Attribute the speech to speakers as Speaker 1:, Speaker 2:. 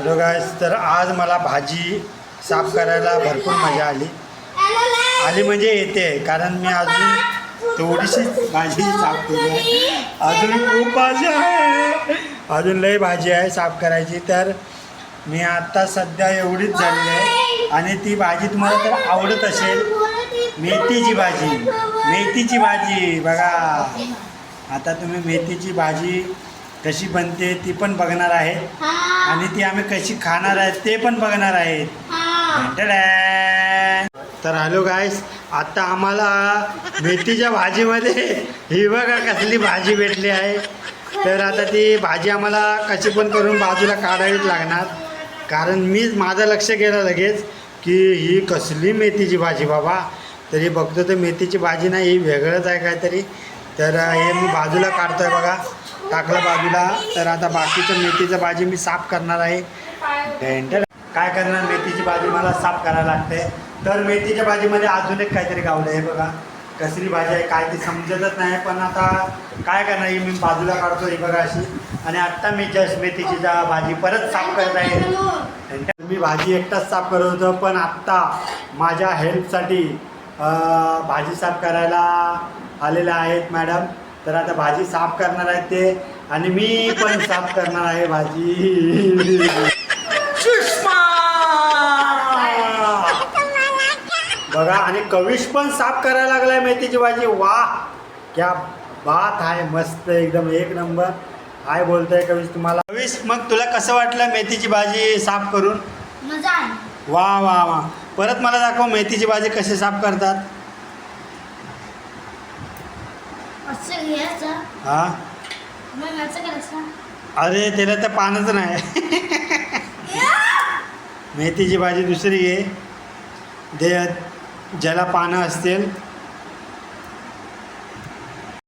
Speaker 1: Hello guys तर आज मला भाजी साफ करायला भरपूर मजा आली. आली म्हणजे येते कारण मी अजून थोडीशी भाजी साफ केली आहे. अजून खूप भाजी आहे. अजून लई भाजी आहे साफ करायची तर मी आत्ता सध्या एवढीच झाली आहे. आणि ती भाजी तुम्हाला तर आवडत असेल. मेथीची भाजी मेथीची भाजी बघा. आता तुम्ही मेथीची भाजी कशी बनते ती पण बघणार आहेत आणि ती आम्ही कशी खाणार आहेत ते पण बघणार आहेत. तर हॅलो गायस आता आम्हाला मेथीच्या भाजीमध्ये ही बघा कसली भाजी भेटली आहे. तर आता ती भाजी आम्हाला कशी पण करून बाजूला काढावीच लागणार. कारण मीच माझं लक्ष गेलं लगेच की ही कसली मेथीची भाजी बाबा. तरी बघतो तर मेथीची भाजी नाही ही वेगळंच आहे काहीतरी. तर हे मी बाजूला काढतोय बघा. टाकलं बाजूला. तर आता बाकीचं मेथीचं भाजी मी साफ करणार आहे. काय करणार मेथीची भाजी? मला साफ करायला लागते. तर मेथीच्या भाजीमध्ये अजून एक काहीतरी गावलं आहे बघा. कसली भाजी आहे काय ती समजतच नाही. पण आता काय करणार ही मी? बाजूला काढतो ही बघा अशी. आणि आत्ता मी जस्ट मेथीची जा भाजी परत साफ करत आहे. मी भाजी एकटाच साफ करत होतो पण आत्ता माझ्या हेल्पसाठी भाजी साफ करायला आलेल्या आहेत मॅडम. तर आता भाजी साफ करणार आहेत ते. आणि मी पण साफ करणार आहे भाजी. सुषमा! बघा आणि कविश पण साफ करायला लागलाय मेथीची भाजी. वा क्या बात आहे मस्त एकदम एक नंबर. काय बोलतोय कविश तुम्हाला? कविश मग तुला कसं वाटलं मेथीची भाजी साफ करून? वा वा वा परत मला दाखव मेथीची भाजी कशी साफ करतात.
Speaker 2: असं घ्यायचं.
Speaker 1: हा?
Speaker 2: मग असं करायचं.
Speaker 1: अरे त्याला तर पानच नाही. मेथीची भाजी दुसरी आहे. दे ज्याला पानं असतील